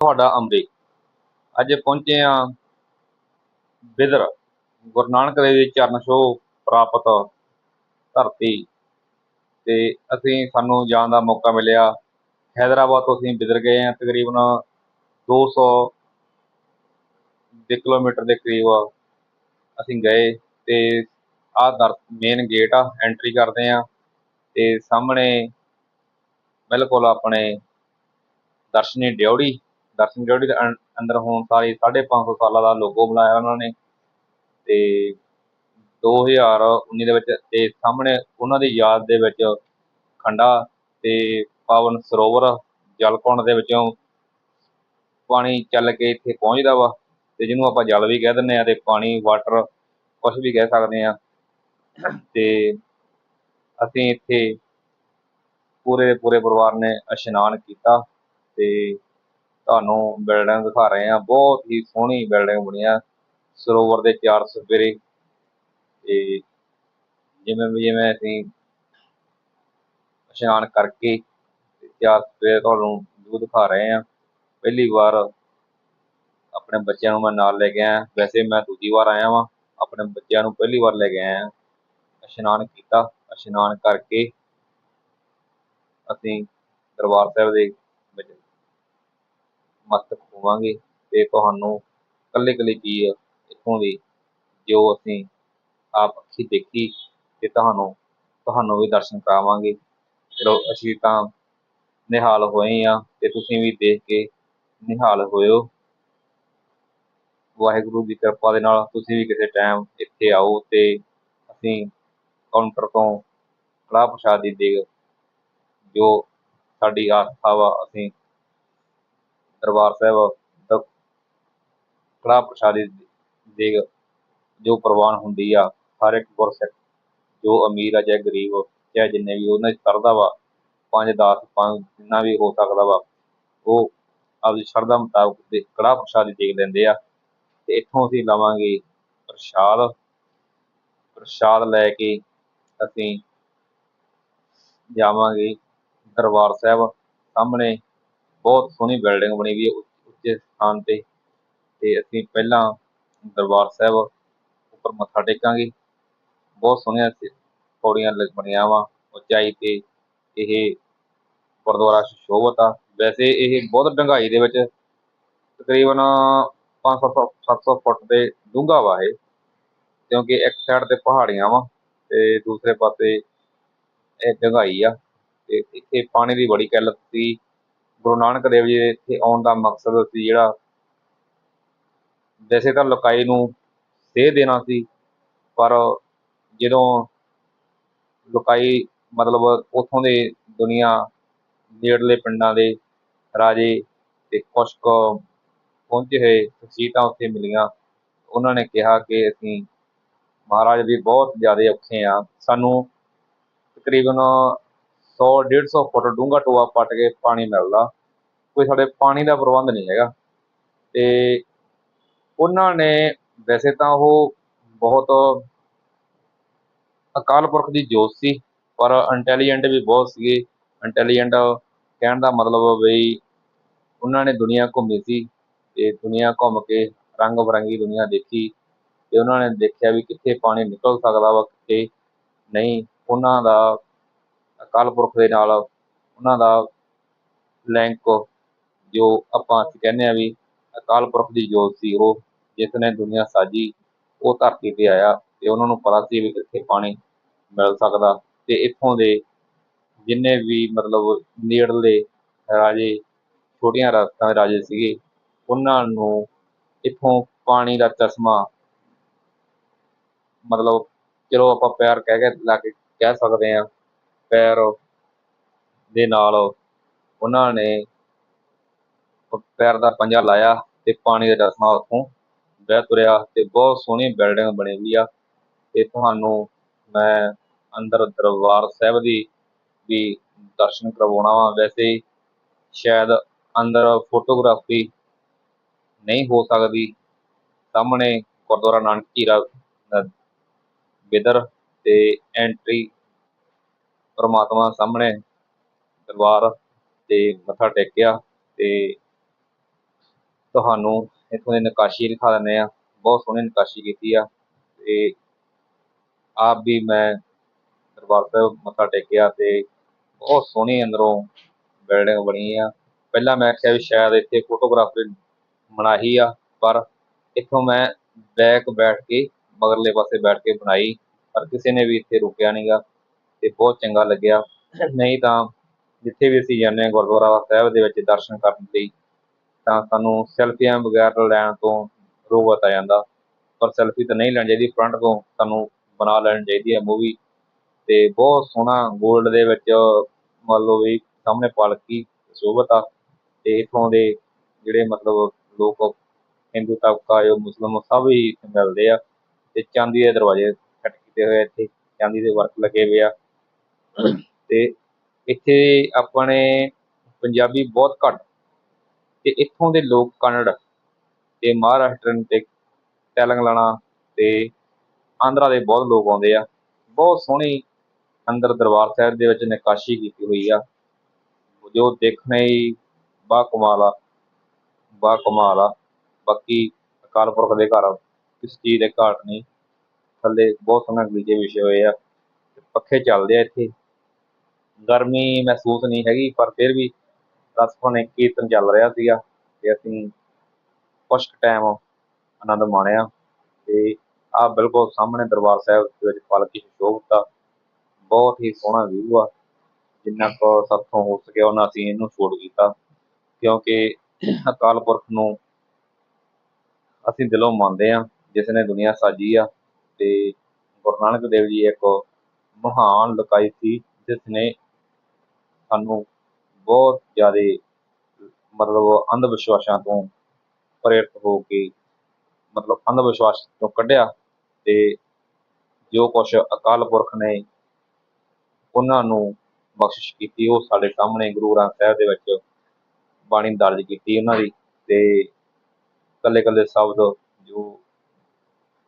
ਤੁਹਾਡਾ ਅੰਮ੍ਰਿਤ। ਅੱਜ ਪਹੁੰਚੇ ਆ ਬਿਦਰ, ਗੁਰੂ ਨਾਨਕ ਦੇਵ ਜੀ ਚਰਨ ਛੋਹ ਪ੍ਰਾਪਤ ਧਰਤੀ ਤੇ ਅਸੀਂ ਸਾਨੂੰ ਜਾਣ ਦਾ ਮੌਕਾ ਮਿਲਿਆ। ਹੈਦਰਾਬਾਦ ਤੋਂ ਅਸੀਂ ਬਿਦਰ ਗਏ ਆ ਤਕਰੀਬਨ 200 ਦੇ ਕਿਲੋਮੀਟਰ ਦੇ ਕਰੀਬ ਅਸੀਂ ਗਏ ਤੇ ਆਹ ਦਰ ਮੇਨ ਗੇਟ ਆ ਐਂਟਰੀ ਕਰਦੇ ਆ ਤੇ ਸਾਹਮਣੇ ਬਿਲਕੁਲ ਆਪਣੇ ਦਰਸ਼ਨੀ ਡਿਉੜੀ ਦਰਸ਼ਨ ਡਿਉੜੀ ਦੇ ਅੰ- ਅੰਦਰ ਹੁਣ ਸਾਰੀ 550 ਸਾਲਾਂ ਦਾ ਲੋਗੋ ਬਣਾਇਆ ਉਹਨਾਂ ਨੇ। ਤੇ 2019 ਦੇ ਵਿੱਚ ਤੇ ਸਾਹਮਣੇ ਉਹਨਾਂ ਦੀ ਯਾਦ ਦੇ ਵਿੱਚ ਖੰਡਾ ਤੇ ਪਾਵਨ ਸਰੋਵਰ ਜਲ ਕੁੰਡ ਦੇ ਵਿੱਚੋਂ ਪਾਣੀ ਚੱਲ ਕੇ ਇੱਥੇ ਪਹੁੰਚਦਾ ਵਾ ਤੇ ਜਿਹਨੂੰ ਆਪਾਂ ਜਲ ਵੀ ਕਹਿ ਦਿੰਦੇ ਆ ਤੇ ਪਾਣੀ, ਵਾਟਰ ਕੁਝ ਵੀ ਕਹਿ ਸਕਦੇ ਆ ਤੇ ਅਸੀਂ ਇੱਥੇ ਪੂਰੇ ਦੇ ਪੂਰੇ ਪਰਿਵਾਰ ਨੇ ਇਸ਼ਨਾਨ ਕੀਤਾ ਤੇ ਤੁਹਾਨੂੰ ਬਿਲਡਿੰਗ ਦਿਖਾ ਰਹੇ ਹਾਂ। ਬਹੁਤ ਹੀ ਸੋਹਣੀ ਬਿਲਡਿੰਗ ਬਣੀ ਆ। ਸਰੋਵਰ ਦੇ ਚਾਰ ਸਪੇਰੇ ਤੇ ਜਿਵੇਂ ਵੀ ਜਿਵੇਂ ਅਸੀਂ ਇਸ਼ਨਾਨ ਕਰਕੇ ਚਾਰ ਸਪੇਰੇ ਤੁਹਾਨੂੰ ਵਿਊ ਦਿਖਾ ਰਹੇ ਹਾਂ। ਪਹਿਲੀ ਵਾਰ ਆਪਣੇ ਬੱਚਿਆਂ ਨੂੰ ਮੈਂ ਨਾਲ ਲੈ ਕੇ ਆਇਆ। ਵੈਸੇ ਮੈਂ ਦੂਜੀ ਵਾਰ ਆਇਆ ਵਾਂ। ਆਪਣੇ ਬੱਚਿਆਂ ਨੂੰ ਪਹਿਲੀ ਵਾਰ ਲੈ ਕੇ ਆਇਆ। ਇਸ਼ਨਾਨ ਕੀਤਾ। ਇਸ਼ਨਾਨ ਕਰਕੇ ਅਸੀਂ ਦਰਬਾਰ ਸਾਹਿਬ ਦੇ ਮਸਤਕ ਹੋਵਾਂਗੇ ਤੇ ਤੁਹਾਨੂੰ ਇਕੱਲੇ ਕੱਲੇ ਚੀਜ਼ ਇੱਥੋਂ ਦੀ ਜੋ ਅਸੀਂ ਆਪ ਅੱਖੀ ਦੇਖੀ ਤੇ ਤੁਹਾਨੂੰ ਤੁਹਾਨੂੰ ਵੀ ਦਰਸ਼ਨ ਕਰਾਵਾਂਗੇ। ਚਲੋ ਅਸੀਂ ਤਾਂ ਨਿਹਾਲ ਹੋਏ ਆ ਤੇ ਤੁਸੀਂ ਵੀ ਦੇਖ ਕੇ ਨਿਹਾਲ ਹੋਇਓ। ਵਾਹਿਗੁਰੂ ਦੀ ਕਿਰਪਾ ਦੇ ਨਾਲ ਤੁਸੀਂ ਵੀ ਕਿਸੇ ਟਾਈਮ ਇੱਥੇ ਆਓ ਤੇ ਅਸੀਂ ਕਾਊਂਟਰ ਤੋਂ ਕੜਾਹ ਪ੍ਰਸ਼ਾਦ ਦੀ ਦੇਗ ਜੋ ਸਾਡੀ ਆਸਥਾ ਵਾ, ਅਸੀਂ ਦਰਬਾਰ ਸਾਹਿਬ ਦਾ ਕੜਾਹ ਪ੍ਰਸ਼ਾਦੀ ਦੇ ਜੋ ਪ੍ਰਵਾਨ ਹੁੰਦੀ ਆ, ਹਰ ਇੱਕ ਗੁਰਸਿੱਖ, ਜੋ ਅਮੀਰ ਆ, ਚਾਹੇ ਗਰੀਬ ਚਾਹੇ ਜਿੰਨੇ ਵੀ ਉਹਨਾਂ 'ਚ ਸਰਦਾ ਵਾ, ਪੰਜ ਦਸ, ਪੰਜ ਜਿੰਨਾ ਵੀ ਹੋ ਸਕਦਾ ਵਾ, ਉਹ ਆਪਦੀ ਸ਼ਰਧਾ ਮੁਤਾਬਕ ਦੇ ਕੜਾਹ ਪ੍ਰਸ਼ਾਦ ਦੇਖ ਲੈਂਦੇ ਆ। ਤੇ ਇੱਥੋਂ ਅਸੀਂ ਲਵਾਂਗੇ ਪ੍ਰਸ਼ਾਦ। ਪ੍ਰਸ਼ਾਦ ਲੈ ਕੇ ਅਸੀਂ ਜਾਵਾਂਗੇ ਦਰਬਾਰ ਸਾਹਿਬ ਸਾਹਮਣੇ। ਬਹੁਤ ਸੋਹਣੀ ਬਿਲਡਿੰਗ ਬਣੀ ਹੋਈ ਹੈ ਉੱਚ- ਉੱਚੇ ਸਥਾਨ ਤੇ। ਤੇ ਅਸੀਂ ਪਹਿਲਾਂ ਦਰਬਾਰ ਸਾਹਿਬ ਉੱਪਰ ਮੱਥਾ ਟੇਕਾਂਗੇ। ਬਹੁਤ ਸੋਹਣੀਆਂ ਪੌੜੀਆਂ ਲ- ਬਣੀਆਂ ਵਾ ਉਚਾਈ ਤੇ। ਇਹ ਗੁਰਦੁਆਰਾ ਸ਼ੋਭਤ ਆ। ਵੈਸੇ ਇਹ ਬਹੁਤ ਡੂੰਘਾਈ ਦੇ ਵਿੱਚ ਤਕਰੀਬਨ 500 700 ਫੁੱਟ ਦੇ ਡੂੰਘਾ ਵਾ ਇਹ। ਕਿਉਂਕਿ ਇੱਕ ਸਾਈਡ ਤੇ ਪਹਾੜੀਆਂ ਵਾ ਤੇ ਦੂਸਰੇ ਪਾਸੇ ਇਹ ਡੂੰਘਾਈ ਆ। ਤੇ ਇੱਥੇ ਪਾਣੀ ਦੀ ਬੜੀ ਕਿੱਲਤ ਸੀ। ਗੁਰੂ ਨਾਨਕ ਦੇਵ ਜੀ ਦੇ ਇੱਥੇ ਆਉਣ ਦਾ ਮਕਸਦ ਸੀ ਜਿਹੜਾ ਵੈਸੇ ਤਾਂ ਲੋਕਾਈ ਨੂੰ ਸੇਧ ਦੇਣਾ ਸੀ, ਪਰ ਜਦੋਂ ਲੋਕਾਈ ਮਤਲਬ ਉੱਥੋਂ ਦੇ ਦੁਨੀਆ ਨੇੜਲੇ ਪਿੰਡਾਂ ਦੇ ਰਾਜੇ ਤੇ ਕੁਛ ਕੁ ਪਹੁੰਚੇ ਹੋਏ ਸ਼ਖਸੀਅਤਾਂ ਉੱਥੇ ਮਿਲੀਆਂ, ਉਹਨਾਂ ਨੇ ਕਿਹਾ ਕਿ ਅਸੀਂ ਮਹਾਰਾਜ ਵੀ ਬਹੁਤ ਜ਼ਿਆਦਾ ਔਖੇ ਆ ਸਾਨੂੰ ਤਕਰੀਬਨ 100 150 ਫੁੱਟ ਡੂੰਘਾ ਟੋਆ ਪੱਟ ਕੇ ਪਾਣੀ ਮਿਲਦਾ। ਕੋਈ ਸਾਡੇ ਪਾਣੀ ਦਾ ਪ੍ਰਬੰਧ ਨਹੀਂ ਹੈਗਾ। ਤੇ ਉਹਨਾਂ ਨੇ ਵੈਸੇ ਤਾਂ ਉਹ ਬਹੁਤ ਅਕਾਲ ਪੁਰਖ ਦੀ ਜੋਤ ਸੀ, ਪਰ ਇੰਟੈਲੀਜੈਂਟ ਵੀ ਬਹੁਤ ਸੀਗੇ। ਇੰਟੈਲੀਜੈਂਟ ਕਹਿਣ ਦਾ ਮਤਲਬ ਬਈ ਉਹਨਾਂ ਨੇ ਦੁਨੀਆ ਘੁੰਮੀ ਸੀ ਤੇ ਦੁਨੀਆ ਘੁੰਮ ਕੇ ਰੰਗ ਬਰੰਗੀ ਦੁਨੀਆ ਦੇਖੀ ਤੇ ਉਹਨਾਂ ਨੇ ਦੇਖਿਆ ਵੀ ਕਿੱਥੇ ਪਾਣੀ ਨਿਕਲ ਸਕਦਾ ਵਾ, ਕਿੱਥੇ ਨਹੀਂ। ਉਹਨਾਂ ਦਾ ਅਕਾਲ ਪੁਰਖ ਦੇ ਨਾਲ ਉਹਨਾਂ ਦਾ ਲਿੰਕ ਜੋ ਆਪਾਂ ਅਸੀਂ ਕਹਿੰਦੇ ਆ ਵੀ ਅਕਾਲ ਪੁਰਖ ਦੀ ਜੋਤ ਸੀ ਉਹ, ਜਿਸ ਨੇ ਦੁਨੀਆ ਸਾਜੀ, ਉਹ ਧਰਤੀ ਤੇ ਆਇਆ ਤੇ ਉਹਨਾਂ ਨੂੰ ਪਤਾ ਸੀ ਵੀ ਕਿੱਥੇ ਪਾਣੀ ਮਿਲ ਸਕਦਾ ਤੇ ਇੱਥੋਂ ਦੇ ਜਿੰਨੇ ਵੀ ਮਤਲਬ ਨੇੜਲੇ ਰਾਜੇ, ਛੋਟੀਆਂ ਰਾਸਤਾਂ ਦੇ ਰਾਜੇ ਸੀਗੇ, ਉਹਨਾਂ ਨੂੰ ਇੱਥੋਂ ਪਾਣੀ ਦਾ ਚਸ਼ਮਾ ਮਤਲਬ ਚਲੋ ਆਪਾਂ ਪਿਆਰ ਕਹਿ ਕੇ ਲਾ ਕੇ ਕਹਿ ਸਕਦੇ ਆ ਪੈਰ ਦੇ ਨਾਲ ਉਹਨਾਂ ਨੇ ਪੈਰ ਦਾ ਪੰਜਾ ਲਾਇਆ ਤੇ ਪਾਣੀ ਦਾ ਚਸ਼ਮਾ ਉੱਥੋਂ ਬਹਿ ਤੁਰਿਆ ਤੇ ਬਹੁਤ ਸੋਹਣੀ ਬਿਲਡਿੰਗ ਬਣੀ ਹੋਈ ਆ। ਤੇ ਤੁਹਾਨੂੰ ਮੈਂ ਅੰਦਰ ਦਰਬਾਰ ਸਾਹਿਬ ਦੀ ਵੀ ਦਰਸ਼ਨ ਕਰਵਾਉਣਾ ਵਾ। ਵੈਸੇ ਸ਼ਾਇਦ ਅੰਦਰ ਫੋਟੋਗ੍ਰਾਫੀ ਨਹੀਂ ਹੋ ਸਕਦੀ। ਸਾਹਮਣੇ ਗੁਰਦੁਆਰਾ ਨਾਨਕ ਝੀਰਾ ਅ, ਬਿਦਰ ਤੇ ਐਂਟਰੀ ਪਰਮਾਤਮਾ ਸਾਹਮਣੇ ਦਰਬਾਰ ਤੇ ਮੱਥਾ ਟੇਕਿਆ ਤੇ ਤੁਹਾਨੂੰ ਇੱਥੋਂ ਦੀ ਨਕਾਸ਼ੀ ਦਿਖਾ ਦਿੰਦੇ ਆ ਬਹੁਤ ਸੋਹਣੀ ਨਕਾਸ਼ੀ ਕੀਤੀ ਆ ਤੇ ਆਪ ਵੀ ਮੈਂ ਦਰਬਾਰ ਸਾਹਿਬ ਮੱਥਾ ਟੇਕਿਆ ਤੇ ਬਹੁਤ ਸੋਹਣੀ ਅੰਦਰੋਂ ਬਿਲਡਿੰਗ ਬਣੀ ਆ। ਪਹਿਲਾਂ ਮੈਂ ਆਖਿਆ ਵੀ ਸ਼ਾਇਦ ਇੱਥੇ ਫੋਟੋਗ੍ਰਾਫੀ ਮਨਾਹੀ ਆ, ਪਰ ਇੱਥੋਂ ਮੈਂ ਬੈਕ ਬੈਠ ਕੇ ਮਗਰਲੇ ਪਾਸੇ ਬੈਠ ਕੇ ਬਣਾਈ, ਪਰ ਕਿਸੇ ਨੇ ਵੀ ਇੱਥੇ ਰੁਕਿਆ ਨਹੀਂਗਾ ਤੇ ਬਹੁਤ ਚੰਗਾ ਲੱਗਿਆ। ਨਹੀਂ ਤਾਂ ਜਿੱਥੇ ਵੀ ਅਸੀਂ ਜਾਂਦੇ ਹਾਂ ਗੁਰਦੁਆਰਾ ਸਾਹਿਬ ਦੇ ਵਿੱਚ ਦਰਸ਼ਨ ਕਰਨ ਲਈ, ਤਾਂ ਸਾਨੂੰ ਸੈਲਫੀਆਂ ਵਗੈਰਾ ਲੈਣ ਤੋਂ ਰੋਕਤ ਆ ਜਾਂਦਾ। ਪਰ ਸੈਲਫੀ ਤਾਂ ਨਹੀਂ ਲੈਣੀ ਚਾਹੀਦੀ ਫਰੰਟ ਤੋਂ ਸਾਨੂੰ ਬਣਾ ਲੈਣੀ ਚਾਹੀਦੀ ਹੈ ਮੂਵੀ ਤੇ ਬਹੁਤ ਸੋਹਣਾ 골ਡ ਦੇ ਵਿੱਚ ਮੰਨ ਲਓ ਵੀ ਸਾਹਮਣੇ ਪਾਲਕੀ ਸ਼ੋਭਤ ਆ। ਤੇ ਇਥੋਂ ਦੇ ਜਿਹੜੇ ਮਤਲਬ ਲੋਕ ਹਿੰਦੂ ਤਬਕਾ ਜੋ ਮੁਸਲਮਾਨ ਸਭ ਹੀ ਮਿਲਦੇ ਆ। ਤੇ ਚਾਂਦੀ ਦੇ ਦਰਵਾਜ਼ੇ ਕੱਟ ਕੀਤੇ ਹੋਏ ਆ ਇੱਥੇ, ਚਾਂਦੀ ਦੇ ਵਰਕ ਲੱਗੇ ਹੋਏ ਆ। ਤੇ ਇੱਥੇ ਆਪਣੇ ਪੰਜਾਬੀ ਬਹੁਤ ਘੱਟ ਤੇ ਇੱਥੋਂ ਦੇ ਲੋਕ ਕੰਨੜ ਤੇ ਮਹਾਰਾਸ਼ਟਰਨ ਤੇ ਤੇਲੰਗਾਨਾ ਤੇ ਆਂਧਰਾ ਦੇ ਬਹੁਤ ਲੋਕ ਆਉਂਦੇ ਆ। ਬਹੁਤ ਸੋਹਣੀ ਅੰਦਰ ਦਰਬਾਰ ਸਾਹਿਬ ਦੇ ਵਿੱਚ ਨਕਾਸ਼ੀ ਕੀਤੀ ਹੋਈ ਆ। ਜੋ ਦੇਖਣੇ ਹੀ ਬਾ ਕਮਾਲ ਆ, ਬਾ ਕਮਾਲ ਆ। ਬਾਕੀ ਅਕਾਲ ਪੁਰਖ ਦੇ ਘਰ ਕਿਸ ਚੀਜ਼ ਦੇ ਘਾਟ ਨਹੀਂ। ਥੱਲੇ ਬਹੁਤ ਸੋਹਣਾ ਗਲੀਚੇ ਵਿਛੇ ਹੋਏ ਆ ਪੱਖੇ ਚੱਲਦੇ ਆ ਇੱਥੇ। ਗਰਮੀ ਮਹਿਸੂਸ ਨਹੀਂ ਹੈਗੀ, ਪਰ ਫਿਰ ਵੀ ਰਸਫਨ ਕੀਰਤਨ ਚੱਲ ਰਿਹਾ ਸੀਗਾ ਤੇ ਅਸੀਂ ਕੁਛ ਟਾਈਮ ਆਨੰਦ ਮਾਣਿਆ ਤੇ ਆ ਬਿਲਕੁਲ ਸਾਹਮਣੇ ਦਰਬਾਰ ਸਾਹਿਬ ਦੇ ਵਿੱਚ ਪਾਲਕੀ ਸ਼ੋਭਤ ਬਹੁਤ ਹੀ ਸੋਹਣਾ ਵਿਊ ਆ, ਜਿੰਨਾ ਕੁ ਸਾਥੋਂ ਹੋ ਸਕਿਆ ਉਹਨਾਂ ਅਸੀਂ ਇਹਨੂੰ ਸ਼ੂਟ ਕੀਤਾ ਕਿਉਂਕਿ ਅਕਾਲ ਪੁਰਖ ਨੂੰ ਅਸੀਂ ਦਿਲੋਂ ਮੰਨਦੇ ਆ ਜਿਸ ਨੇ ਦੁਨੀਆ ਸਾਜੀ ਆ ਤੇ ਗੁਰੂ ਨਾਨਕ ਦੇਵ ਜੀ ਇੱਕ ਮਹਾਨ ਲਕਾਈ ਸੀ, ਜਿਸ ਨੇ ਸਾਨੂੰ ਬਹੁਤ ਜ਼ਿਆਦਾ ਮਤਲਬ ਅੰਧ ਵਿਸ਼ਵਾਸਾਂ ਤੋਂ ਪ੍ਰੇਰਿਤ ਹੋ ਕੇ ਮਤਲਬ ਅੰਧ ਵਿਸ਼ਵਾਸ ਤੋਂ ਕੱਢਿਆ ਤੇ ਜੋ ਕੁਛ ਅਕਾਲ ਪੁਰਖ ਨੇ ਉਹਨਾਂ ਨੂੰ ਬਖਸ਼ਿਸ਼ ਕੀਤੀ, ਉਹ ਸਾਡੇ ਸਾਹਮਣੇ ਗੁਰੂ ਗ੍ਰੰਥ ਸਾਹਿਬ ਦੇ ਵਿੱਚ ਬਾਣੀ ਦਰਜ ਕੀਤੀ ਉਹਨਾਂ ਦੀ ਤੇ ਕੱਲੇ ਕੱਲੇ ਸ਼ਬਦ ਜੋ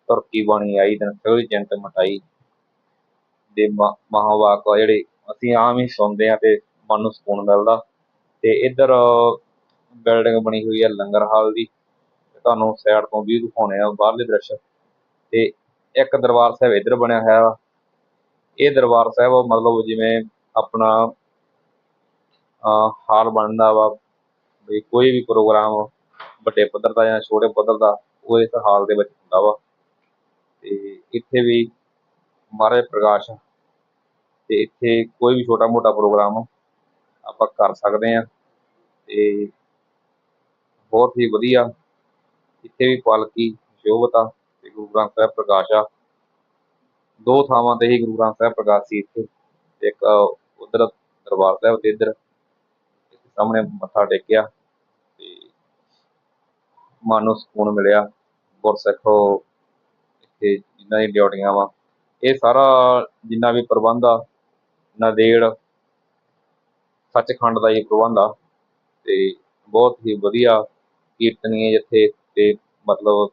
ਤੁਰਕੀ ਬਾਣੀ ਆਈ ਦਿਨ ਸੋਈ ਜੰਤ ਮਟਾਈ ਦੇ ਮ- ਮਹਾਵਾਕ ਆ ਜਿਹੜੇ ਅਸੀਂ ਆਮ ਹੀ ਸੁਣਦੇ ਆ ਤੇ ਮਨ ਨੂੰ ਸਕੂਨ ਮਿਲਦਾ। ਤੇ ਇੱਧਰ ਬਿਲਡਿੰਗ ਬਣੀ ਹੋਈ ਹੈ ਲੰਗਰ ਹਾਲ ਦੀ। ਤੁਹਾਨੂੰ ਸਾਈਡ ਤੋਂ ਵੀ ਦਿਖਾਉਣੇ ਆ ਬਾਹਰਲੇ ਦ੍ਰਿਸ਼। ਤੇ ਇੱਕ ਦਰਬਾਰ ਸਾਹਿਬ ਇੱਧਰ ਬਣਿਆ ਹੋਇਆ ਵਾ। ਇਹ ਦਰਬਾਰ ਸਾਹਿਬ ਮਤਲਬ ਜਿਵੇਂ ਆਪਣਾ ਹਾਲ ਬਣਦਾ ਵਾ। ਵੀ ਕੋਈ ਵੀ ਪ੍ਰੋਗਰਾਮ ਵੱਡੇ ਪੱਧਰ ਦਾ ਜਾਂ ਛੋਟੇ ਪੱਧਰ ਦਾ, ਉਹ ਇਸ ਹਾਲ ਦੇ ਵਿੱਚ ਹੁੰਦਾ ਵਾ। ਤੇ ਇੱਥੇ ਵੀ ਮਹਾਰਾਜ ਪ੍ਰਕਾਸ਼ ਤੇ ਇੱਥੇ ਕੋਈ ਵੀ ਛੋਟਾ ਮੋਟਾ ਪ੍ਰੋਗਰਾਮ ਆਪਾਂ ਕਰ ਸਕਦੇ ਆ ਤੇ ਬਹੁਤ ਹੀ ਵਧੀਆ। ਇੱਥੇ ਵੀ ਪਾਲਕੀ ਸ਼ੋਭਤਾ ਆ ਤੇ ਗੁਰੂ ਗ੍ਰੰਥ ਸਾਹਿਬ ਪ੍ਰਕਾਸ਼ ਆ। ਦੋ ਥਾਵਾਂ ਤੇ ਹੀ ਗੁਰੂ ਗ੍ਰੰਥ ਸਾਹਿਬ ਪ੍ਰਕਾਸ਼ ਸੀ ਇੱਥੇ। ਇੱਕ ਉਧਰ ਦਰਬਾਰ ਸਾਹਿਬ ਤੇ ਇੱਧਰ। ਸਾਹਮਣੇ ਮੱਥਾ ਟੇਕਿਆ ਤੇ ਮਨ ਨੂੰ ਸਕੂਨ ਮਿਲਿਆ। ਗੁਰਸਿੱਖੋ ਇੱਥੇ ਜਿੰਨਾ ਹੀ ਡਿਊਟੀਆਂ ਵਾ। ਇਹ ਸਾਰਾ ਜਿੰਨਾ ਵੀ ਪ੍ਰਬੰਧ ਆ ਨਦੇੜ ਸੱਚਖੰਡ ਦਾ ਹੀ ਪ੍ਰਬੰਧ ਆ ਤੇ ਬਹੁਤ ਹੀ ਵਧੀਆ ਕੀਰਤਨੀਏ ਇੱਥੇ ਤੇ ਮਤਲਬ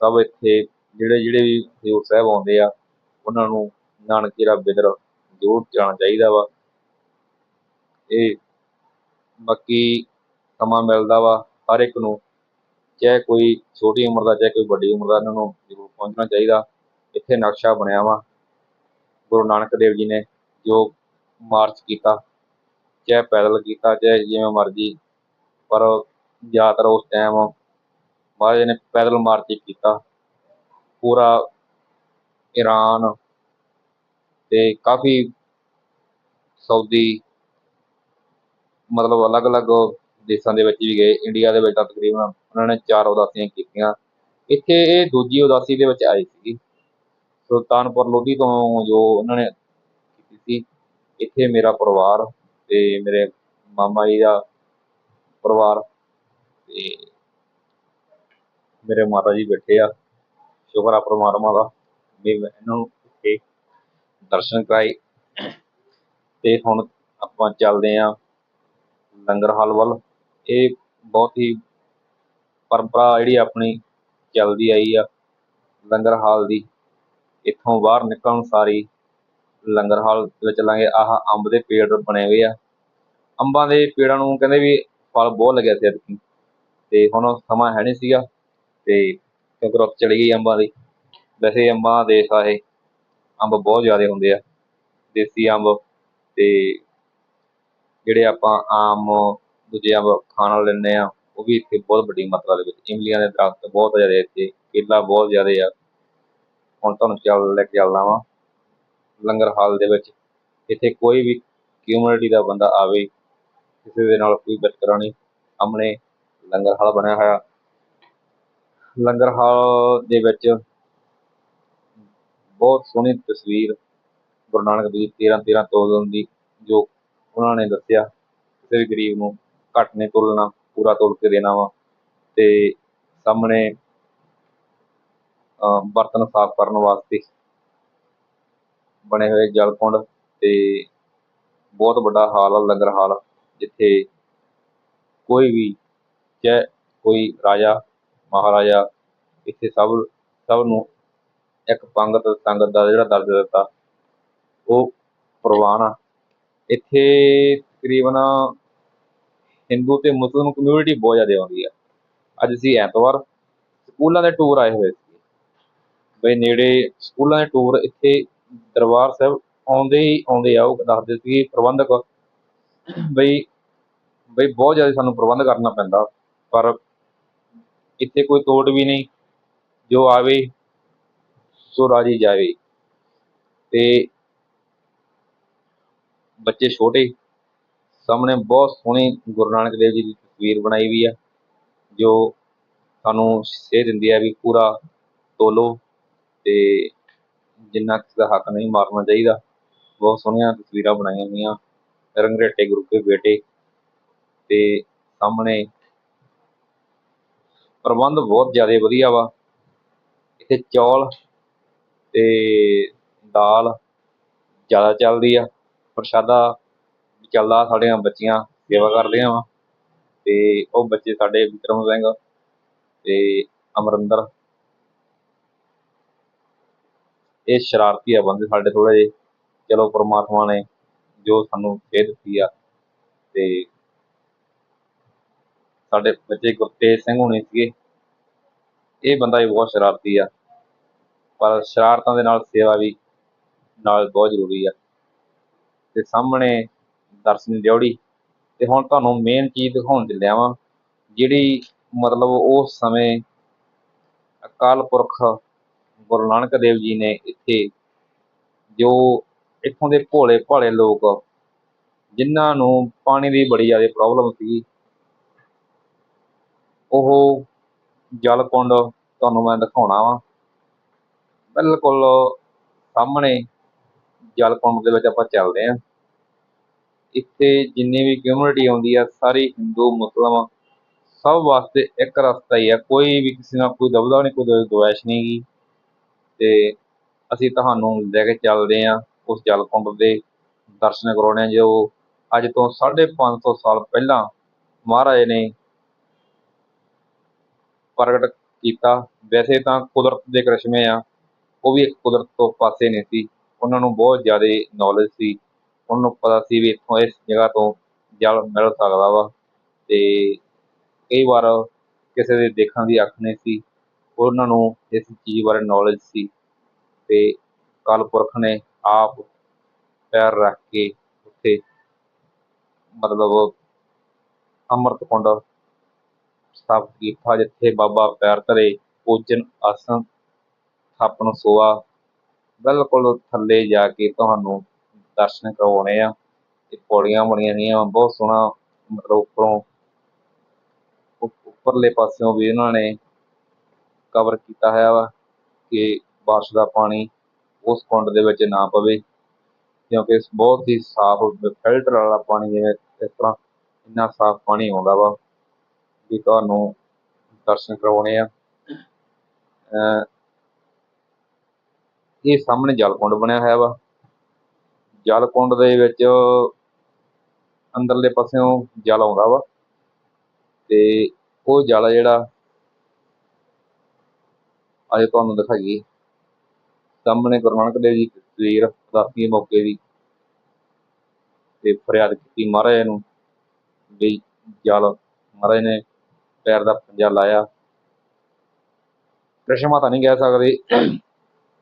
ਸਭ ਇੱਥੇ ਜਿਹੜੇ ਜਿਹੜੇ ਵੀ ਹਜ਼ੂਰ ਸਾਹਿਬ ਆਉਂਦੇ ਆ, ਉਹਨਾਂ ਨੂੰ ਨਾਨਕੀ ਦਾ ਬਿਦਰ ਜ਼ਰੂਰ ਜਾਣਾ ਚਾਹੀਦਾ ਵਾ। ਇਹ ਬਾਕੀ ਸਮਾਂ ਮਿਲਦਾ ਵਾ ਹਰ ਇੱਕ ਨੂੰ, ਚਾਹੇ ਕੋਈ ਛੋਟੀ ਉਮਰ ਦਾ, ਚਾਹੇ ਕੋਈ ਵੱਡੀ ਉਮਰ ਦਾ, ਇਹਨਾਂ ਨੂੰ ਜ਼ਰੂਰ ਪਹੁੰਚਣਾ ਚਾਹੀਦਾ। ਇੱਥੇ ਨਕਸ਼ਾ ਬਣਿਆ ਵਾ, ਗੁਰੂ ਨਾਨਕ ਦੇਵ ਜੀ ਨੇ ਜੋ ਮਾਰਚ ਕੀਤਾ। ਚਾਹੇ ਪੈਦਲ ਕੀਤਾ, ਚਾਹੇ ਜਿਵੇਂ ਮਰਜ਼ੀ, ਪਰ ਜ਼ਿਆਦਾਤਰ ਉਸ ਟਾਈਮ ਮਹਾਰਾਜ ਨੇ ਪੈਦਲ ਮਾਰਚ ਹੀ ਕੀਤਾ। ਪੂਰਾ ਈਰਾਨ ਅਤੇ ਕਾਫੀ ਸਾਊਦੀ ਮਤਲਬ ਅਲੱਗ-ਅਲੱਗ ਦੇਸ਼ਾਂ ਦੇ ਵਿੱਚ ਵੀ ਗਏ, ਇੰਡੀਆ ਦੇ ਵਿੱਚ ਤਾਂ ਤਕਰੀਬਨ ਉਹਨਾਂ ਨੇ ਚਾਰ ਉਦਾਸੀਆਂ ਕੀਤੀਆਂ। ਇੱਥੇ ਇਹ ਦੂਜੀ ਉਦਾਸੀ ਦੇ ਵਿੱਚ ਆਈ ਸੀ ਸੁਲਤਾਨਪੁਰ ਲੋਧੀ ਤੋਂ ਜੋ ਉਹਨਾਂ ਨੇ ਕੀਤੀ ਸੀ, ਇੱਥੇ ਮੇਰਾ ਪਰਿਵਾਰ ਤੇ ਮੇਰੇ ਮਾਮਾ ਜੀ ਦਾ ਪਰਿਵਾਰ ਤੇ ਮੇਰੇ ਮਾਤਾ ਜੀ ਬੈਠੇ ਆ। ਸ਼ੁਕਰ ਆ ਪਰਮਾਤਮਾ ਦਾ ਵੀ ਮੈਂ ਇਹਨਾਂ ਨੂੰ ਇੱਥੇ ਦਰਸ਼ਨ ਕਰਾਏ। ਤੇ ਹੁਣ ਆਪਾਂ ਚੱਲਦੇ ਆ ਲੰਗਰ ਹਾਲ ਵੱਲ। ਇਹ ਬਹੁਤ ਹੀ ਪਰੰਪਰਾ ਜਿਹੜੀ ਆਪਣੀ ਚੱਲਦੀ ਆਈ ਆ ਲੰਗਰ ਹਾਲ ਦੀ। ਇੱਥੋਂ ਬਾਹਰ ਨਿਕਲਣ ਸਾਰੀ ਲੰਗਰ ਹਾਲ ਵਿੱਚ ਚੱਲਾਂਗੇ। ਆਹ ਅੰਬ ਦੇ ਪੇੜ ਬਣੇ ਹੋਏ ਆ। ਅੰਬਾਂ ਦੇ ਪੇੜਾਂ ਨੂੰ ਕਹਿੰਦੇ ਵੀ ਫਲ ਬਹੁਤ ਲੱਗਿਆ ਸੀ ਐਤਕੀ ਤੇ ਹੁਣ ਸਮਾਂ ਹੈ ਨਹੀਂ ਸੀਗਾ ਤੇ ਕਿਉਂਕਿ ਰੁੱਤ ਚਲੀ ਗਈ ਅੰਬਾਂ ਦੀ। ਵੈਸੇ ਅੰਬਾਂ ਦਾ ਦੇਸ਼ ਆ ਇਹ ਅੰਬ ਬਹੁਤ ਜ਼ਿਆਦਾ ਹੁੰਦੇ ਆ, ਦੇਸੀ ਅੰਬ ਤੇ ਜਿਹੜੇ ਆਪਾਂ ਆਮ ਦੂਜੇ ਅੰਬ ਖਾਣ ਵਾਲੇ ਲੈਂਦੇ ਆ, ਉਹ ਵੀ ਇੱਥੇ ਬਹੁਤ ਵੱਡੀ ਮਾਤਰਾ ਦੇ ਵਿੱਚ, ਇਮਲੀਆਂ ਦੇ ਦਰਖਤ ਬਹੁਤ ਜ਼ਿਆਦਾ ਇੱਥੇ, ਕੇਲਾ ਬਹੁਤ ਜ਼ਿਆਦਾ ਆ। ਹੁਣ ਤੁਹਾਨੂੰ ਚੱਲ, ਲੈ ਕੇ ਚੱਲਦਾ ਵਾਂ, ਲੰਗਰ ਹਾਲ ਦੇ ਵਿੱਚ, ਇੱਥੇ ਕੋਈ ਵੀ ਕਮਿਊਨਿਟੀ ਦਾ ਬੰਦਾ ਆਵੇ ਕਿਸੇ ਦੇ ਨਾਲ ਕੋਈ ਵਿਤਕਰਾ ਨਹੀਂ ਸਾਹਮਣੇ ਲੰਗਰ ਹਾਲ ਬਣਿਆ ਹੋਇਆ। ਲੰਗਰ ਹਾਲ ਦੇ ਵਿੱਚ ਬਹੁਤ ਸੋਹਣੀ ਤਸਵੀਰ ਗੁਰੂ ਨਾਨਕ ਦੇਵ ਜੀ 13 13 ਤੋਲਣ ਦੀ ਜੋ ਉਹਨਾਂ ਨੇ ਦੱਸਿਆ, ਕਿਸੇ ਵੀ ਗਰੀਬ ਨੂੰ ਘੱਟ ਨਹੀਂ ਤੋਲਣਾ, ਪੂਰਾ ਤੋਲ ਕੇ ਦੇਣਾ ਵਾ। ਤੇ ਸਾਹਮਣੇ ਬਰਤਨ ਸਾਫ਼ ਕਰਨ ਵਾਸਤੇ ਬਣੇ ਹੋਏ ਜਲ ਕੁੰਡ ਤੇ ਬਹੁਤ ਵੱਡਾ ਹਾਲ ਆ ਲੰਗਰ ਹਾਲ। ਜਿੱਥੇ ਕੋਈ ਵੀ ਚਾਹੇ ਕੋਈ ਰਾਜਾ, ਮਹਾਰਾਜਾ, ਇੱਥੇ ਸਭ ਸਭ ਨੂੰ ਇੱਕ ਪੰਗਤ, ਸੰਗਤ ਦਾ ਜਿਹੜਾ ਦਰਜਾ ਦਿੱਤਾ, ਉਹ ਪ੍ਰਵਾਨ ਆ। ਇੱਥੇ ਤਕਰੀਬਨ ਹਿੰਦੂ ਤੇ ਮੁਸਲਿਮ ਕਮਿਊਨਿਟੀ ਬਹੁਤ ਜ਼ਿਆਦਾ ਆਉਂਦੀ ਆ। ਅੱਜ ਅਸੀਂ ਐਤਵਾਰ ਸਕੂਲਾਂ ਦੇ ਟੂਰ ਆਏ ਹੋਏ ਸੀ ਬਈ ਨੇੜੇ ਸਕੂਲਾਂ ਦੇ ਟੂਰ ਇੱਥੇ ਦਰਬਾਰ ਸਾਹਿਬ ਆਉਂਦੇ ਹੀ ਆਉਂਦੇ ਆ, ਉਹ ਦੱਸਦੇ ਸੀ ਪ੍ਰਬੰਧਕ ਬਈ ਬਈ ਬਹੁਤ ਜ਼ਿਆਦਾ ਸਾਨੂੰ ਪ੍ਰਬੰਧ ਕਰਨਾ ਪੈਂਦਾ, ਪਰ ਇੱਥੇ ਕੋਈ ਤੋੜ ਵੀ ਨਹੀਂ, ਜੋ ਆਵੇ, ਸੋ ਰਾਜੀ ਜਾਵੇ। ਤੇ ਬੱਚੇ ਛੋਟੇ, ਸਾਹਮਣੇ ਬਹੁਤ ਸੋਹਣੀ ਗੁਰੂ ਨਾਨਕ ਦੇਵ ਜੀ ਦੀ ਤਸਵੀਰ ਬਣਾਈ ਵੀ ਆ, ਜੋ ਸਾਨੂੰ ਸੇਧ ਦਿੰਦੀ ਆ ਵੀ ਪੂਰਾ ਤੋਲੋ ਤੇ ਜਿੰਨਾ ਕਿਸੇ ਦਾ ਹੱਕ ਨਹੀਂ ਮਾਰਨਾ ਚਾਹੀਦਾ। ਬਹੁਤ ਸੋਹਣੀਆਂ ਤਸਵੀਰਾਂ ਬਣਾਈਆਂ ਹੋਈਆਂ ਰੰਗਰੇਟੇ ਗੁਰੂ ਕੇ ਬੇਟੇ ਤੇ ਸਾਹਮਣੇ ਪ੍ਰਬੰਧ ਬਹੁਤ ਜ਼ਿਆਦਾ ਵਧੀਆ ਵਾ। ਇੱਥੇ ਚੌਲ ਤੇ ਦਾਲ ਜ਼ਿਆਦਾ ਚੱਲਦੀ ਆ। ਪ੍ਰਸ਼ਾਦਾ ਚੱਲਦਾ ਸਾਡੀਆਂ ਬੱਚੀਆਂ ਸੇਵਾ ਕਰਦੀਆਂ ਵਾ ਤੇ ਉਹ ਬੱਚੇ ਸਾਡੇ ਵਿਕਰਮ ਸਿੰਘ ਤੇ ਅਮਰਿੰਦਰ। ਇਹ ਸ਼ਰਾਰਤੀ ਆ ਬੰਦੇ ਸਾਡੇ ਥੋੜੇ ਜਿਹੇ। ਚਲੋ ਪਰਮਾਤਮਾ ਨੇ ਜੋ ਸਾਨੂੰ ਸੇਧ ਦਿੱਤੀ ਆ। ਤੇ ਸਾਡੇ ਬੱਚੇ ਗੁਰਤੇਜ ਸਿੰਘ ਹੋਣੇ ਸੀਗੇ। ਇਹ ਬੰਦਾ ਵੀ ਬਹੁਤ ਸ਼ਰਾਰਤੀ ਆ। ਪਰ ਸ਼ਰਾਰਤਾਂ ਦੇ ਨਾਲ ਸੇਵਾ ਵੀ ਨਾਲ ਬਹੁਤ ਜ਼ਰੂਰੀ ਆ। ਤੇ ਸਾਹਮਣੇ ਦਰਸ਼ਨ ਦਿਉੜੀ ਤੇ ਹੁਣ ਤੁਹਾਨੂੰ ਮੇਨ ਚੀਜ਼ ਦਿਖਾਉਣ ਚੱਲਿਆ ਲਿਆਵਾਂ ਜਿਹੜੀ ਮਤਲਬ ਉਸ ਸਮੇਂ ਅਕਾਲ ਪੁਰਖ ਗੁਰੂ ਨਾਨਕ ਦੇਵ ਜੀ ਨੇ ਇੱਥੇ ਜੋ ਇੱਥੋਂ ਦੇ ਭੋਲੇ ਭਾਲੇ ਲੋਕ ਜਿਨ੍ਹਾਂ ਨੂੰ ਪਾਣੀ ਦੀ ਬੜੀ ਜ਼ਿਆਦਾ ਪ੍ਰੋਬਲਮ ਸੀ, ਉਹ ਜਲ ਕੁੰਡ ਤੁਹਾਨੂੰ ਮੈਂ ਦਿਖਾਉਣਾ ਵਾ। ਬਿਲਕੁਲ ਸਾਹਮਣੇ ਜਲ ਕੁੰਡ ਦੇ ਵਿੱਚ ਆਪਾਂ ਚੱਲਦੇ ਹਾਂ ਇੱਥੇ ਜਿੰਨੀ ਵੀ ਕਮਿਊਨਿਟੀ ਆਉਂਦੀ ਆ, ਸਾਰੀ ਹਿੰਦੂ, ਮੁਸਲਮਾਨ ਸਭ ਵਾਸਤੇ ਇੱਕ ਰਸਤਾ ਹੀ ਆ। ਕੋਈ ਵੀ ਕਿਸੇ ਨਾਲ ਕੋਈ ਦਬਦਾ ਨਹੀਂ, ਕੋਈ ਦੁਆਇਸ਼ ਨਹੀਂ ਗੀ। ਤੇ ਅਸੀਂ ਤੁਹਾਨੂੰ ਲੈ ਕੇ ਚੱਲਦੇ ਹਾਂ ਉਸ ਜਲ ਕੁੰਡ ਦੇ ਦਰਸ਼ਨ ਕਰਾਉਣੇ ਆ ਜੋ। ਅੱਜ ਤੋਂ 550 ਸਾਲ ਪਹਿਲਾਂ ਮਹਾਰਾਜ ਨੇ ਪ੍ਰਗਟ ਕੀਤਾ। ਵੈਸੇ ਤਾਂ ਕੁਦਰਤ ਦੇ ਕਰਿਸ਼ਮੇ ਆ, ਉਹ ਵੀ ਇੱਕ ਕੁਦਰਤ ਤੋਂ ਪਾਸੇ ਨਹੀਂ ਸੀ। ਉਹਨਾਂ ਨੂੰ ਬਹੁਤ ਜ਼ਿਆਦਾ ਨੌਲੇਜ ਸੀ। ਉਹਨਾਂ ਨੂੰ ਪਤਾ ਸੀ ਵੀ ਇੱਥੋਂ ਇਸ ਜਗ੍ਹਾ ਤੋਂ ਜਲ ਮਿਲ ਸਕਦਾ ਵਾ। ਤੇ ਕਈ ਵਾਰ ਕਿਸੇ ਦੇ ਦੇਖਣ ਦੀ ਅੱਖ ਨਹੀਂ ਸੀ। ਉਹਨਾਂ ਨੂੰ ਇਸ ਚੀਜ਼ ਬਾਰੇ ਨੌਲੇਜ ਸੀ। ਤੇ ਅਕਾਲ ਪੁਰਖ ਨੇ ਆਪ ਪੈਰ ਰੱਖ ਕੇ ਉੱਥੇ ਮਤਲਬ ਅੰਮ੍ਰਿਤ ਕੁੰਡ ਸਥਾਪਿਤ ਕੀਤਾ, ਜਿੱਥੇ ਬਾਬਾ ਪੈਰ ਧਰੇ, ਪੂਜਨ ਆਸਨ ਥਾਪਣ ਸੋਆ। ਬਿਲਕੁਲ ਥੱਲੇ ਜਾ ਕੇ ਤੁਹਾਨੂੰ ਦਰਸ਼ਨ ਕਰਵਾਉਣੇ ਆ। ਤੇ ਪੌੜੀਆਂ ਬਣੀਆਂ ਹੋਈਆਂ, ਬਹੁਤ ਸੋਹਣਾ ਮਤਲਬ ਉੱਪਰੋਂ ਉੱਪਰਲੇ ਪਾਸਿਓਂ ਵੀ ਉਹਨਾਂ ਨੇ ਕਵਰ ਕੀਤਾ ਹੋਇਆ ਵਾ ਕਿ ਬਾਰਿਸ਼ ਦਾ ਪਾਣੀ ਉਸ ਕੁੰਡ ਦੇ ਵਿੱਚ ਨਾ ਪਵੇ, ਕਿਉਂਕਿ ਬਹੁਤ ਹੀ ਸਾਫ਼ ਫਿਲਟਰ ਵਾਲਾ ਪਾਣੀ ਜਿਵੇਂ ਇਸ ਤਰ੍ਹਾਂ ਇੰਨਾ ਸਾਫ਼ ਪਾਣੀ ਆਉਂਦਾ ਵਾ ਕਿ ਤੁਹਾਨੂੰ ਦਰਸ਼ਨ ਕਰਵਾਉਣੇ ਆ। ਇਹ ਸਾਹਮਣੇ ਜਲ ਕੁੰਡ ਬਣਿਆ ਹੋਇਆ ਵਾ। ਜਲ ਕੁੰਡ ਦੇ ਵਿੱਚ ਅੰਦਰਲੇ ਪਾਸਿਓਂ ਜਲ ਆਉਂਦਾ ਵਾ ਤੇ ਉਹ ਜਲ ਜਿਹੜਾ ਅਜੇ ਤੁਹਾਨੂੰ ਦਿਖਾਈਏ। ਸਾਹਮਣੇ ਗੁਰੂ ਨਾਨਕ ਦੇਵ ਜੀ ਦੀ ਤਸਵੀਰ ਉਦਾਸੀ ਮੌਕੇ ਦੀ ਤੇ ਫਰਿਆਦ ਕੀਤੀ ਮਹਾਰਾਜ ਨੂੰ, ਵੀ ਜਲ ਮਹਾਰਾਜ ਨੇ ਪੈਰ ਦਾ ਪੰਜਾ ਲਾਇਆ। ਚਸ਼ਮਾ ਤਾਂ ਨਹੀਂ ਕਹਿ ਸਕਦੇ,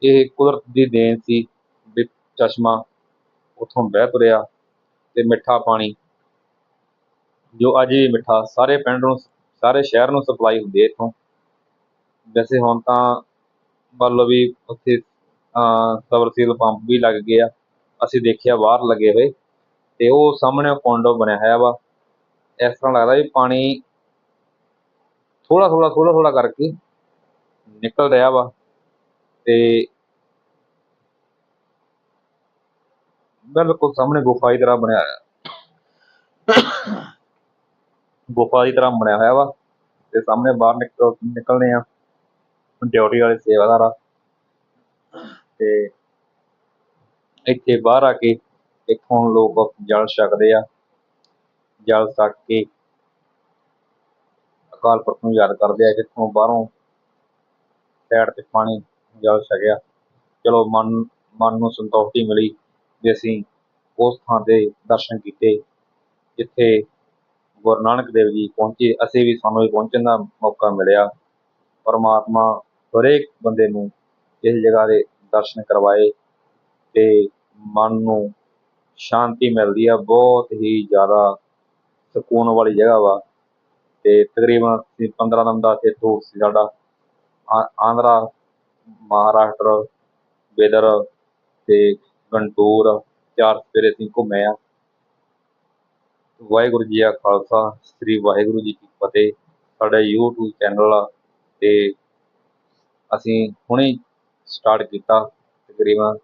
ਇਹ ਕੁਦਰਤ ਦੀ ਦੇਣ ਸੀ ਵੀ ਚਸ਼ਮਾ ਉੱਥੋਂ ਬਹਿ ਤੁਰਿਆ ਤੇ ਮਿੱਠਾ ਪਾਣੀ, ਜੋ ਅੱਜ ਵੀ ਮਿੱਠਾ, ਸਾਰੇ ਪਿੰਡ ਨੂੰ, ਸਾਰੇ ਸ਼ਹਿਰ ਨੂੰ ਸਪਲਾਈ ਹੁੰਦੀ ਹੈ ਇੱਥੋਂ। ਵੈਸੇ ਹੁਣ ਤਾਂ ਮੰਨ ਲਓ ਵੀ ਉੱਥੇ ਸਬਰਸੀਲ ਪੰਪ ਵੀ ਲੱਗ ਗਏ ਆ। ਅਸੀਂ ਦੇਖਿਆ ਬਾਹਰ ਲੱਗੇ ਹੋਏ ਤੇ ਉਹ ਸਾਹਮਣੇ ਪੌਂਡੋ ਬਣਿਆ ਹੋਇਆ ਵਾ। ਇਸ ਤਰ੍ਹਾਂ ਲੱਗਦਾ ਵੀ ਪਾਣੀ ਥੋੜਾ ਥੋੜਾ ਥੋੜਾ ਥੋੜਾ ਕਰਕੇ ਨਿਕਲ ਰਿਹਾ ਵਾ ਤੇ ਬਿਲਕੁਲ ਸਾਹਮਣੇ ਗੁਫਾ ਦੀ ਤਰ੍ਹਾਂ ਬਣਿਆ ਹੋਇਆ। ਗੁਫਾ ਦੀ ਤਰ੍ਹਾਂ ਬਣਿਆ ਹੋਇਆ ਵਾ ਤੇ ਸਾਹਮਣੇ ਬਾਹਰ ਨਿਕਲ ਨਿਕਲਨੇ ਆ। ਡਿਊਟੀ ਵਾਲੇ ਸੇਵਾਦਾਰ ਆ। ਤੇ ਇੱਥੇ ਬਾਹਰ ਆ ਕੇ ਇੱਥੋਂ ਲੋਕ ਜਲ ਛਕਦੇ ਆ। ਜਲ ਛਕ ਕੇ ਅਕਾਲ ਪੁਰਖ ਨੂੰ ਯਾਦ ਕਰਦੇ ਆ, ਜਿੱਥੋਂ ਬਾਹਰੋਂ ਸਾਈਡ ਤੇ ਪਾਣੀ ਜਲ ਛਕਿਆ। ਚਲੋ ਮਨ ਮਨ ਨੂੰ ਸੰਤੁਸ਼ਟੀ ਮਿਲੀ ਵੀ ਅਸੀਂ ਉਸ ਥਾਂ ਦੇ ਦਰਸ਼ਨ ਕੀਤੇ, ਜਿੱਥੇ ਗੁਰੂ ਨਾਨਕ ਦੇਵ ਜੀ ਪਹੁੰਚੇ। ਅਸੀਂ ਵੀ ਸਾਨੂੰ ਵੀ ਪਹੁੰਚਣ ਦਾ ਮੌਕਾ ਮਿਲਿਆ। ਪਰਮਾਤਮਾ ਹਰੇਕ ਬੰਦੇ ਨੂੰ ਇਸ ਜਗ੍ਹਾ ਦੇ ਦਰਸ਼ਨ ਕਰਵਾਏ ਤੇ ਮਨ ਨੂੰ ਸ਼ਾਂਤੀ ਮਿਲਦੀ ਆ, ਬਹੁਤ ਹੀ ਜ਼ਿਆਦਾ ਸਕੂਨ ਵਾਲੀ ਜਗ੍ਹਾ ਵਾ ਤੇ ਤਕਰੀਬਨ ਅਸੀਂ 15 ਦਿਨ ਦਾ ਇੱਥੇ ਟੂਰ ਸੀ ਸਾਡਾ। ਆ- ਆਂਧਰਾ, ਮਹਾਰਾਸ਼ਟਰ, ਬਿਦਰ ਤੇ ਗੰਟੂਰ ਚਾਰ ਸਵੇਰੇ ਅਸੀਂ ਘੁੰਮੇ ਆ। ਵਾਹਿਗੁਰੂ ਜੀ ਕਾ ਖਾਲਸਾ, ਸ੍ਰੀ ਵਾਹਿਗੁਰੂ ਜੀ ਕੀ ਫਤਿਹ। ਸਾਡਾ YouTube ਚੈਨਲ ਆ ਤੇ ਅਸੀਂ ਹੁਣੇ ਸਟਾਰਟ ਕੀਤਾ ਤਕਰੀਬਨ।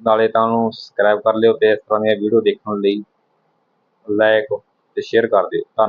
ਨਾਲੇ ਤਾਂ ਉਹਨੂੰ ਸਬਸਕ੍ਰਾਈਬ ਕਰ ਲਿਓ ਅਤੇ ਇਸ ਤਰ੍ਹਾਂ ਦੀਆਂ ਵੀਡੀਓ ਦੇਖਣ ਲਈ ਲਾਇਕ ਅਤੇ ਸ਼ੇਅਰ ਕਰ ਦਿਓ। ਧੰਨ